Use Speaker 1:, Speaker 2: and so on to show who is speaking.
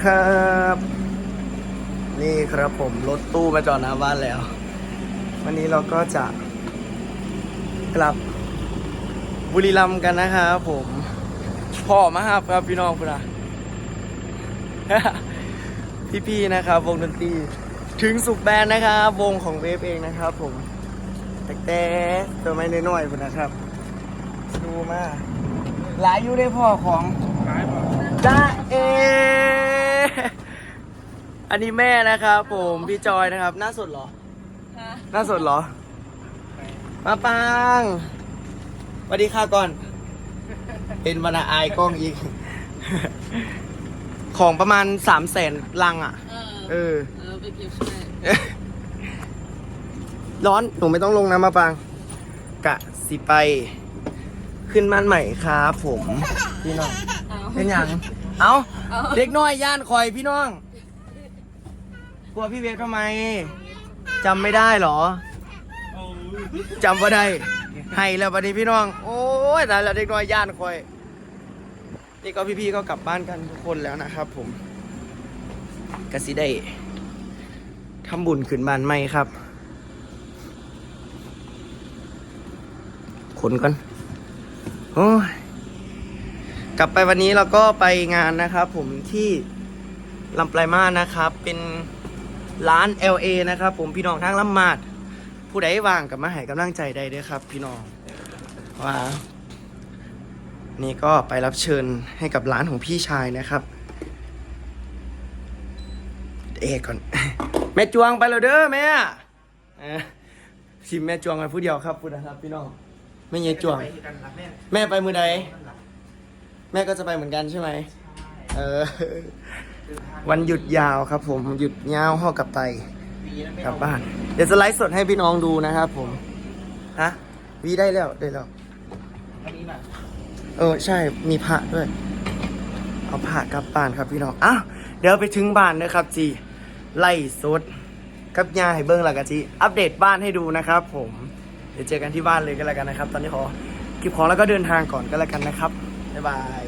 Speaker 1: ครับ นี่ครับผมรถตู้มาจอดหน้าบ้านแล้ว วันนี้เราก็จะกลับบุรีรัมย์กันนะครับผมพ่อมาครับครับพี่น้องพุนะพี่ๆนะครับ วงดนตรีถึงสุขแบนนะครับ วงของเวฟเองนะครับ ผมแต่แต่ตัวไม่น้อยๆพุนะครับดูมาหลายอยู่ได้พ่อของจ้าเออันนี้แม่นะครับผมพี่จอยนะครับ หน้าสดเหรอ หน้าสดเหรอ มาปังสวัสดีค่ะก่อน เป็นวรรณอายกล้องอีก ของประมาณสามแสนลังอะ
Speaker 2: เออ
Speaker 1: เออ
Speaker 2: เออไปเก็บช่วย
Speaker 1: ร้อน หนูไม่ต้องลงนะมาปัง กะสิไป ขึ้นบ้านใหม่ครับผม พี่น้อง
Speaker 2: เอา
Speaker 1: เป็นหยังเอา
Speaker 2: เอา
Speaker 1: เด็กน้อยย่านคอยพี่น้อง กลัวพี่เวฟทำไมจำไม่ได้เหรอจำว่าได้ให้แล้วบัดนี้พี่น้อง โอ้ยตายแล้วเด็กน้อยย่านคอยนี่ก็พี่ๆก็กลับบ้านกันทุกคนแล้วนะครับ ผมกสิได้ทำบุญขึ้นบ้านใหม่ครับขนก่อนโอ้ยกลับไปวันนี้เราก็ไปงานนะครับ ผมที่ลำปลายมานะครับ เป็น ร้าน LA นะครับ ผมพี่น้องทางลำมาดผู้ใดว่างกับมาให้กำลังใจได้เด้วยครับ พี่น้องว่านี่ก็ไปรับเชิญให้กับร้านของพี่ชายนะครับ เอกก่อน แม่จวงไปแล้วเด้อแม่ชิมแม่จวงไปผู้เดียวครับพูดนะครับ พี่น้องไม่เยจวง แม่ไปมือใด แม่ก็จะไปเหมือนกันใช่ไหมเออ วันหยุดยาวครับ ผมหยุดยาวห่อกลับไปกลับบ้าน เดี๋ยวจะไลฟ์สดให้พี่น้องดูนะครับ ผมฮะวีได้แล้วได้แล้วเออใช่มีพระด้วย เอาพระกลับบ้านครับพี่น้องอ้าวเดี๋ยวไปถึงบ้านนะครับจีไล่สดกับยาให้เบิ้งแล้วกันจีอัปเดตบ้านให้ดูนะครับ ผมเดี๋ยวเจอกันที่บ้านเลยก็แล้วกันนะครับ ตอนนี้ขอเก็บของแล้วก็เดินทางก่อนก็แล้วกันนะครับบ๊ายบาย